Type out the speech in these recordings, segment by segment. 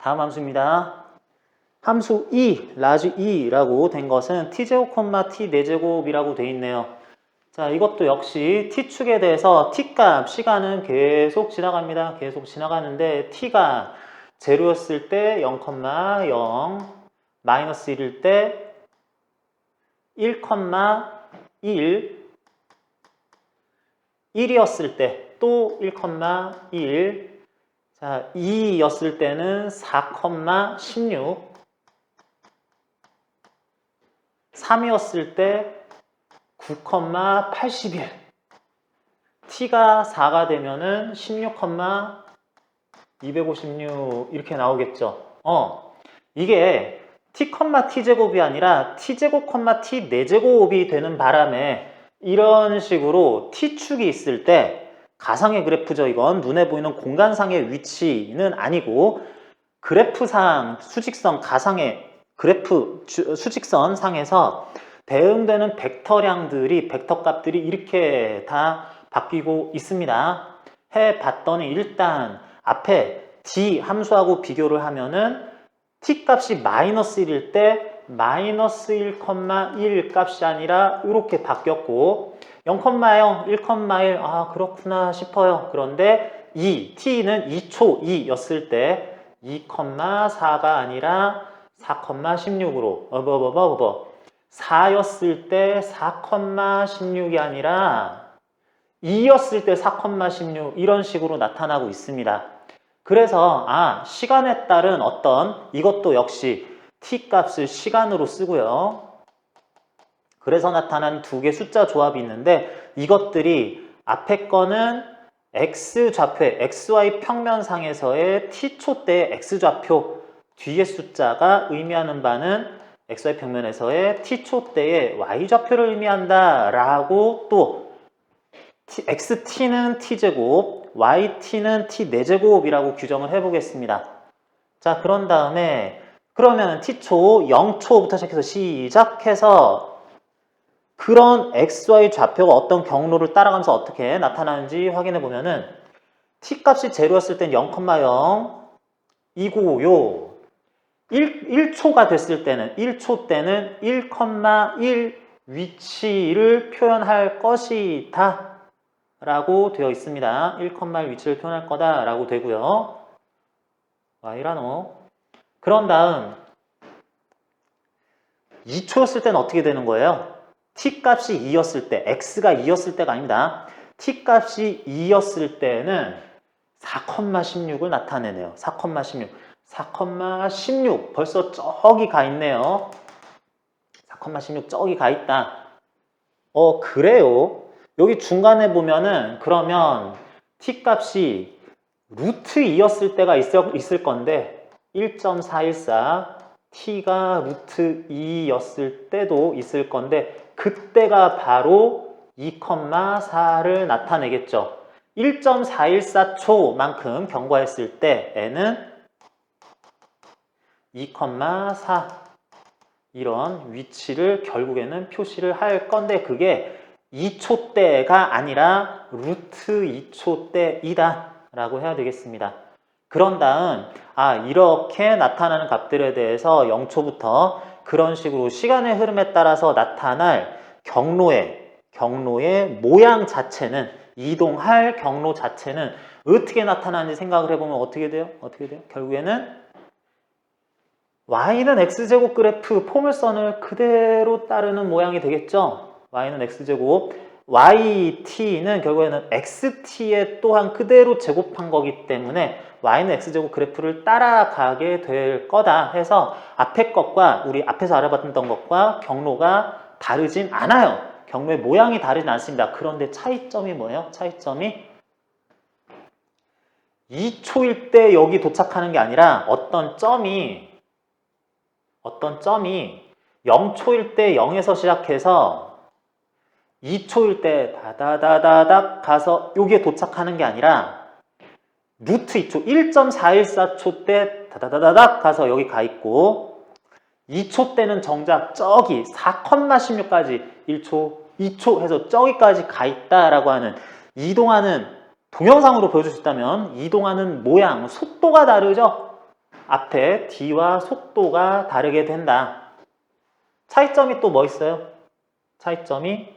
다음 함수입니다. 함수 e, 라지 e라고 된 것은 t제곱, t 4제곱이라고 돼 있네요. 자, 이것도 역시 t축에 대해서 t값, 시간은 계속 지나갑니다. 계속 지나가는데 t가 제로였을 때 0,0, 마이너스 1일 때 1,1, 1이었을 때 또 1,1, 자, 2였을 때는 4,16, 3이었을 때 9,81. t가 4가 되면은 16,256 이렇게 나오겠죠. 어, 이게 t, t 제곱이 아니라 t 제곱, t 4제곱이 되는 바람에 이런 식으로 t축이 있을 때 가상의 그래프죠. 이건 눈에 보이는 공간상의 위치는 아니고 그래프상 수직선 가상의 그래프 주- 수직선 상에서 대응되는 벡터량들이 벡터 값들이 이렇게 다 바뀌고 있습니다. 해 봤더니 일단 앞에 d 함수하고 비교를 하면은 t 값이 마이너스 1일 때 마이너스 1,1 값이 아니라 이렇게 바뀌었고 0,0, 1,1 아 그렇구나 싶어요. 그런데 2, t는 2초 2였을 때 2,4가 아니라 4,16으로 어버버버버 4였을 때 4,16이 아니라 2였을 때 4,16 이런 식으로 나타나고 있습니다. 그래서 아 시간에 따른 어떤 이것도 역시 t 값을 시간으로 쓰고요. 그래서 나타난 두 개 숫자 조합이 있는데 이것들이 앞에 거는 x 좌표의 xy 평면상에서의 t초 때의 x 좌표 뒤의 숫자가 의미하는 바는 xy 평면에서의 t초 때의 y 좌표를 의미한다 라고 또 xt는 t제곱 yt는 t 4제곱이라고 규정을 해보겠습니다 자 그런 다음에 그러면 t초 0초부터 시작해서 시작해서 그런 xy 좌표가 어떤 경로를 따라가면서 어떻게 나타나는지 확인해 보면은 t 값이 제로였을 땐 0,0 이고요. 1, 1초가 됐을 때는 1초 때는 1,1 위치를 표현할 것이다 라고 되어 있습니다. 1,1 위치를 표현할 거다 라고 되고요. y라노 그런 다음 2초였을 때는 어떻게 되는 거예요? t 값이 2였을 때, x가 2였을 때가 아닙니다. t 값이 2였을 때는 4,16을 나타내네요. 4,16. 4,16. 벌써 저기 가 있네요. 4,16 저기 가 있다. 어, 그래요. 여기 중간에 보면은 그러면 t 값이 루트 2였을 때가 있을, 있을 건데 1.414 t가 루트 2였을 때도 있을 건데 그때가 바로 2,4를 나타내겠죠. 1.414초만큼 경과했을 때 n은 2,4 이런 위치를 결국에는 표시를 할 건데 그게 2초 때가 아니라 루트 2초 때이다 라고 해야 되겠습니다. 그런 다음 아 이렇게 나타나는 값들에 대해서 0초부터 그런 식으로 시간의 흐름에 따라서 나타날 경로의 경로의 모양 자체는 이동할 경로 자체는 어떻게 나타나는지 생각을 해보면 어떻게 돼요? 어떻게 돼요? 결국에는 y는 x제곱 그래프 포물선을 그대로 따르는 모양이 되겠죠? y는 x제곱 yt는 결국에는 xt에 또한 그대로 제곱한 거기 때문에 y는 x제곱 그래프를 따라가게 될 거다 해서 앞에 것과 우리 앞에서 알아봤던 것과 경로가 다르진 않아요. 경로의 모양이 다르진 않습니다. 그런데 차이점이 뭐예요? 차이점이 2초일 때 여기 도착하는 게 아니라 어떤 점이 어떤 점이 0초일 때 0에서 시작해서 2초일 때 다다다다닥 가서 여기에 도착하는 게 아니라 루트 2초 1.414초 때 다다다다닥 가서 여기 가 있고 2초 때는 정작 저기 4,16까지 1초, 2초 해서 저기까지 가 있다라고 하는 이동하는 동영상으로 보여줄 수 있다면 이동하는 모양, 속도가 다르죠? 앞에 d와 속도가 다르게 된다. 차이점이 또 뭐 있어요? 차이점이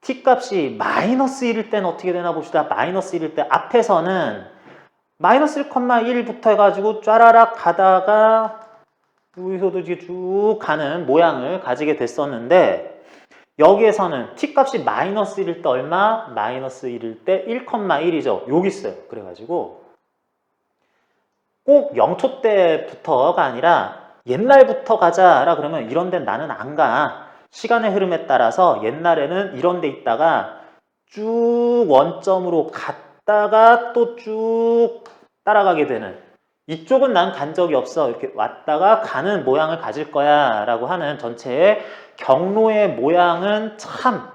t 값이 마이너스 1일 때는 어떻게 되나 봅시다. 마이너스 1일 때 앞에서는 마이너스 1,1부터 해가지고 쫘라락 가다가 여기서도 이제 쭉 가는 모양을 가지게 됐었는데 여기에서는 t 값이 마이너스 1일 때 얼마? 마이너스 1일 때 1,1이죠. 여기 있어요. 그래가지고 꼭 0초 때부터가 아니라 옛날부터 가자라 그러면 이런 데는 나는 안 가. 시간의 흐름에 따라서 옛날에는 이런 데 있다가 쭉 원점으로 갔다가 또 쭉 따라가게 되는 이쪽은 난 간 적이 없어. 이렇게 왔다가 가는 모양을 가질 거야 라고 하는 전체의 경로의 모양은 참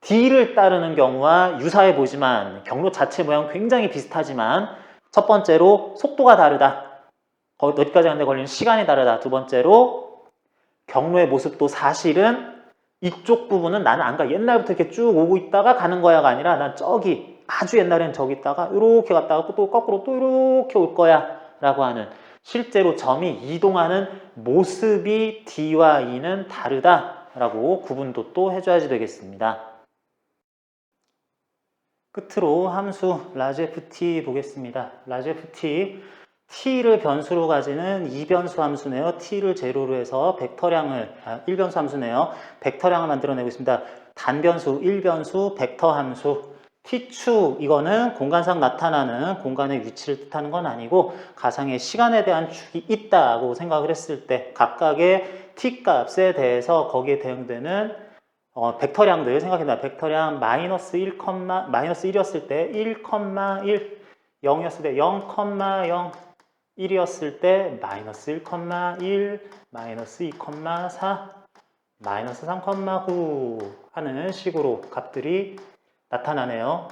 D를 따르는 경우와 유사해 보지만 경로 자체 모양 굉장히 비슷하지만 첫 번째로 속도가 다르다. 거- 어디까지 가는데 걸리는 시간이 다르다. 두 번째로 경로의 모습도 사실은 이쪽 부분은 나는 안 가. 옛날부터 이렇게 쭉 오고 있다가 가는 거야가 아니라 난 저기 아주 옛날엔 저기 있다가 이렇게 갔다가 또 거꾸로 또 이렇게 올 거야 라고 하는 실제로 점이 이동하는 모습이 D와 E는 다르다라고 구분도 또 해줘야지 되겠습니다. 끝으로 함수 라제프T 보겠습니다. 라제프T t를 변수로 가지는 이변수 함수네요. t를 제로로 해서 벡터량을 아, 1변수 함수네요. 벡터량을 만들어내고 있습니다. 단변수, 1변수, 벡터 함수 t축 이거는 공간상 나타나는 공간의 위치를 뜻하는 건 아니고 가상의 시간에 대한 축이 있다고 생각을 했을 때 각각의 t 값에 대해서 거기에 대응되는 어, 벡터량들 생각해봐. 벡터량 마이너스 1, 마이너스 1이었을 때 1,1, 0이었을 때 0,0, 1이었을 때 마이너스 1,1, 마이너스 2,4, 마이너스 3,9 하는 식으로 값들이 나타나네요.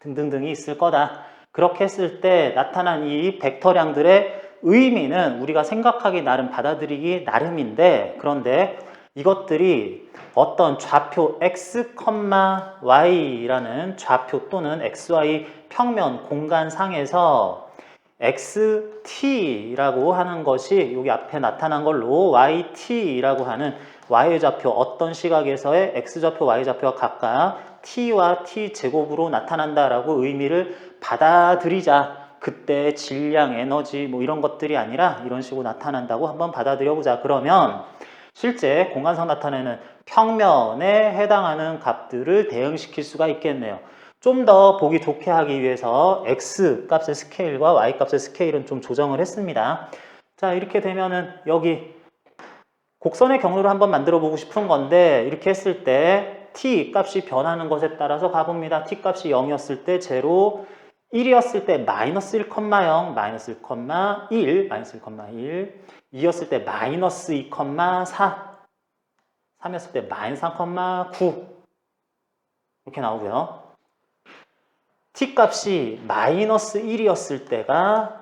등등등이 있을 거다. 그렇게 했을 때 나타난 이 벡터량들의 의미는 우리가 생각하기 나름 받아들이기 나름인데 그런데 이것들이 어떤 좌표 x, y라는 좌표 또는 xy 평면 공간상에서 xt라고 하는 것이 여기 앞에 나타난 걸로 yt라고 하는 y 좌표 어떤 시각에서의 x 좌표, y 좌표가 각각 t와 t 제곱으로 나타난다라고 의미를 받아들이자. 그때 질량, 에너지 뭐 이런 것들이 아니라 이런 식으로 나타난다고 한번 받아들여 보자. 그러면 실제 공간상 나타내는 평면에 해당하는 값들을 대응시킬 수가 있겠네요. 좀 더 보기 좋게 하기 위해서 x 값의 스케일과 y 값의 스케일은 좀 조정을 했습니다. 자 이렇게 되면은 여기 곡선의 경로를 한번 만들어 보고 싶은 건데 이렇게 했을 때 t 값이 변하는 것에 따라서 가봅니다. t 값이 0이었을 때 제로 1이었을 때 마이너스 1,0 마이너스 1,1 마이너스 1,1 2였을 때 마이너스 2,4 3였을 때 마이너스 3,9 이렇게 나오고요. T 값이 마이너스 1이었을 때가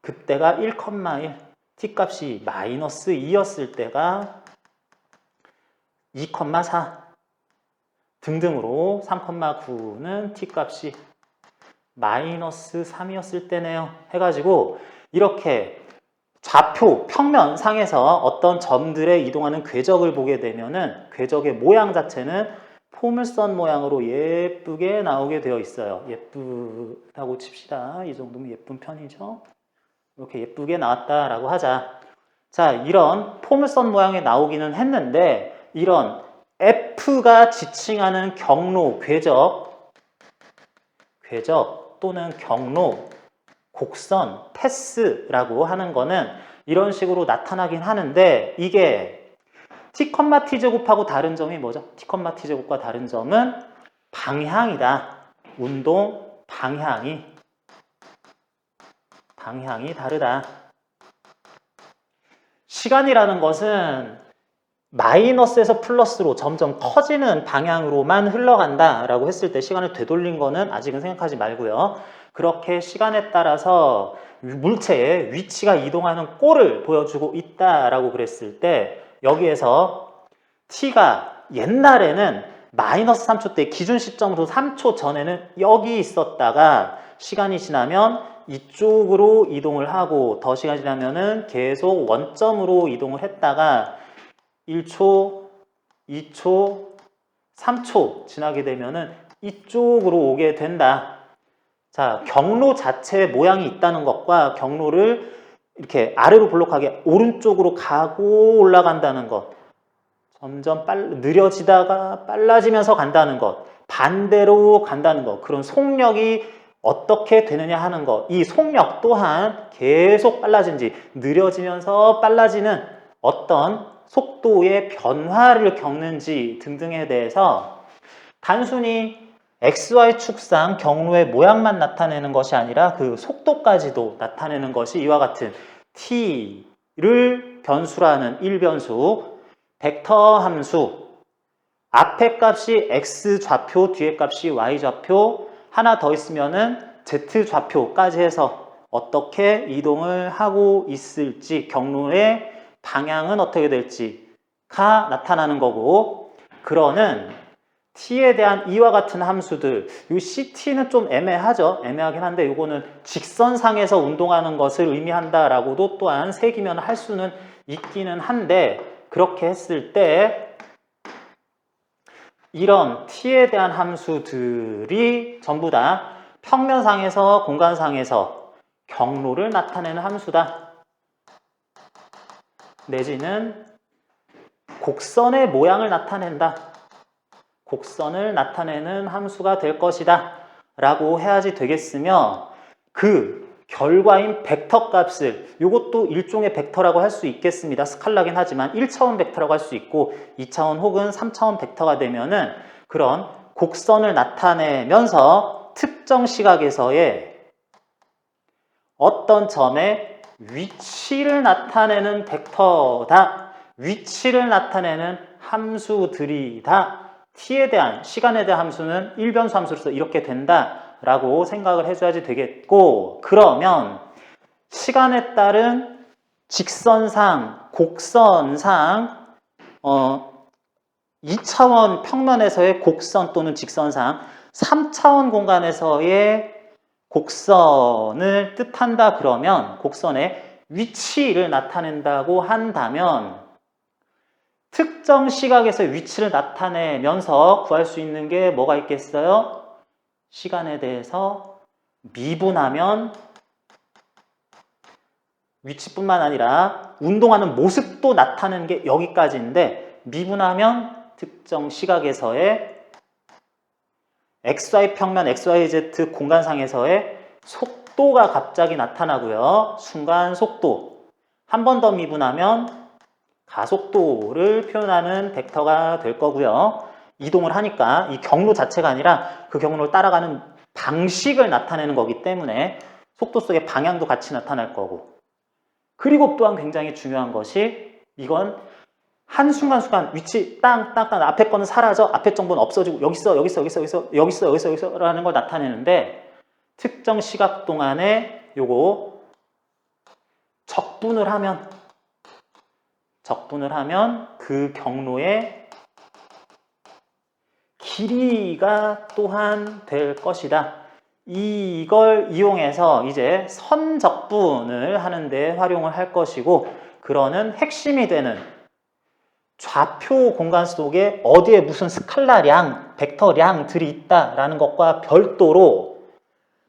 그때가 1,1 t 값이 마이너스 2였을 때가 2,4 등등으로 3,9는 t 값이 마이너스 3이었을 때네요. 해가지고 이렇게 좌표 평면 상에서 어떤 점들의 이동하는 궤적을 보게 되면은 궤적의 모양 자체는 포물선 모양으로 예쁘게 나오게 되어 있어요. 예쁘다고 칩시다. 이 정도면 예쁜 편이죠. 이렇게 예쁘게 나왔다라고 하자. 자, 이런 포물선 모양이 나오기는 했는데 이런 F가 지칭하는 경로, 궤적, 궤적 또는 경로, 곡선, 패스라고 하는 거는 이런 식으로 나타나긴 하는데 이게 t, t 제곱하고 다른 점이 뭐죠? t, t 제곱과 다른 점은 방향이다. 운동 방향이 방향이 다르다. 시간이라는 것은 마이너스에서 플러스로 점점 커지는 방향으로만 흘러간다 라고 했을 때 시간을 되돌린 거는 아직은 생각하지 말고요. 그렇게 시간에 따라서 물체의 위치가 이동하는 꼴을 보여주고 있다라고 그랬을 때 여기에서 t가 옛날에는 마이너스 3초 때 기준 시점으로 3초 전에는 여기 있었다가 시간이 지나면 이쪽으로 이동을 하고 더 시간이 지나면은 계속 원점으로 이동을 했다가 1초, 2초, 3초 지나게 되면은 이쪽으로 오게 된다. 자, 경로 자체의 모양이 있다는 것과 경로를 이렇게 아래로 블록하게 오른쪽으로 가고 올라간다는 것. 점점 빨, 느려지다가 빨라지면서 간다는 것. 반대로 간다는 것. 그런 속력이 어떻게 되느냐 하는 것. 이 속력 또한 계속 빨라진지 느려지면서 빨라지는 어떤 속도의 변화를 겪는지 등등에 대해서 단순히 XY 축상 경로의 모양만 나타내는 것이 아니라 그 속도까지도 나타내는 것이 이와 같은 t를 변수라는 1변수, 벡터 함수, 앞에 값이 x 좌표, 뒤에 값이 y 좌표, 하나 더 있으면은 z 좌표까지 해서 어떻게 이동을 하고 있을지 경로의 방향은 어떻게 될지가 나타나는 거고 그러는 t에 대한 이와 같은 함수들. 이 ct는 좀 애매하죠. 애매하긴 한데 이거는 직선상에서 운동하는 것을 의미한다라고도 또한 새기면 할 수는 있기는 한데 그렇게 했을 때 이런 t에 대한 함수들이 전부 다 평면상에서 공간상에서 경로를 나타내는 함수다. 내지는 곡선의 모양을 나타낸다 곡선을 나타내는 함수가 될 것이다 라고 해야지 되겠으며 그 결과인 벡터 값을 이것도 일종의 벡터라고 할 수 있겠습니다. 스칼라긴 하지만 1차원 벡터라고 할 수 있고 2차원 혹은 3차원 벡터가 되면은 그런 곡선을 나타내면서 특정 시각에서의 어떤 점의 위치를 나타내는 벡터다. 위치를 나타내는 함수들이다. T에 대한 시간에 대한 함수는 일변수 함수로서 이렇게 된다라고 생각을 해줘야지 되겠고 그러면 시간에 따른 직선상, 곡선상 어 2차원 평면에서의 곡선 또는 직선상 3차원 공간에서의 곡선을 뜻한다 그러면 곡선의 위치를 나타낸다고 한다면 특정 시각에서 위치를 나타내면서 구할 수 있는 게 뭐가 있겠어요? 시간에 대해서 미분하면 위치뿐만 아니라 운동하는 모습도 나타내는 게 여기까지인데 미분하면 특정 시각에서의 XY 평면, XYZ 공간상에서의 속도가 갑자기 나타나고요. 순간 속도. 한 번 더 미분하면 가속도를 표현하는 벡터가 될 거고요. 이동을 하니까 이 경로 자체가 아니라 그 경로를 따라가는 방식을 나타내는 거기 때문에 속도 속의 방향도 같이 나타날 거고 그리고 또한 굉장히 중요한 것이 이건 한순간순간 위치 땅 땅 땅 앞에 거는 사라져 앞에 정보는 없어지고 여기 있어 여기 있어 여기 있어 여기 있어 여기 있어 여기 있어 여기 있어 라는 걸 나타내는데 특정 시각 동안에 요거 적분을 하면 적분을 하면 그 경로의 길이가 또한 될 것이다. 이걸 이용해서 이제 선적분을 하는데 활용을 할 것이고 그러는 핵심이 되는 좌표 공간 속에 어디에 무슨 스칼라량, 벡터량들이 있다라는 것과 별도로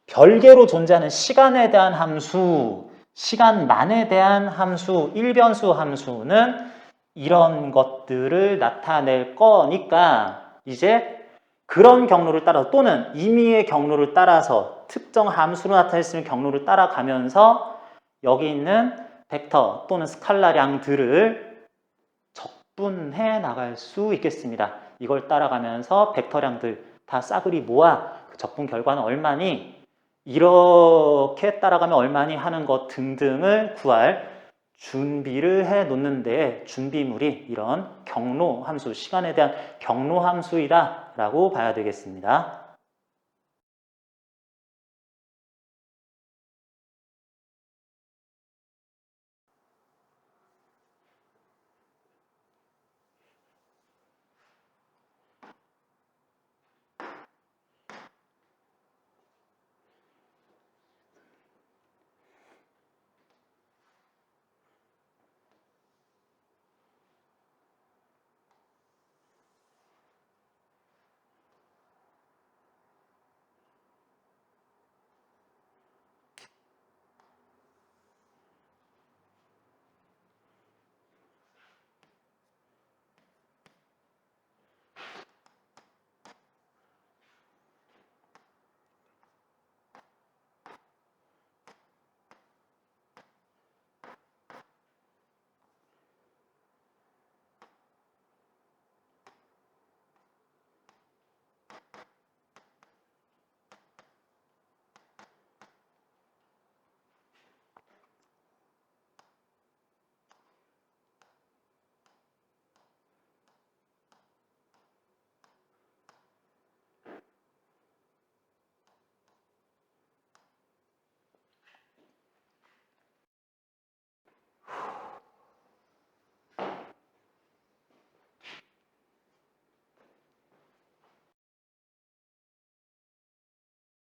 별개로 존재하는 시간에 대한 함수 시간만에 대한 함수, 일변수 함수는 이런 것들을 나타낼 거니까 이제 그런 경로를 따라서 또는 임의의 경로를 따라서 특정 함수로 나타냈으면 경로를 따라가면서 여기 있는 벡터 또는 스칼라량들을 적분해 나갈 수 있겠습니다. 이걸 따라가면서 벡터량들 다 싸그리 모아 그 적분 결과는 얼마니 이렇게 따라가면 얼마니 하는 것 등등을 구할 준비를 해 놓는데 준비물이 이런 경로 함수, 시간에 대한 경로 함수이다 라고 봐야 되겠습니다.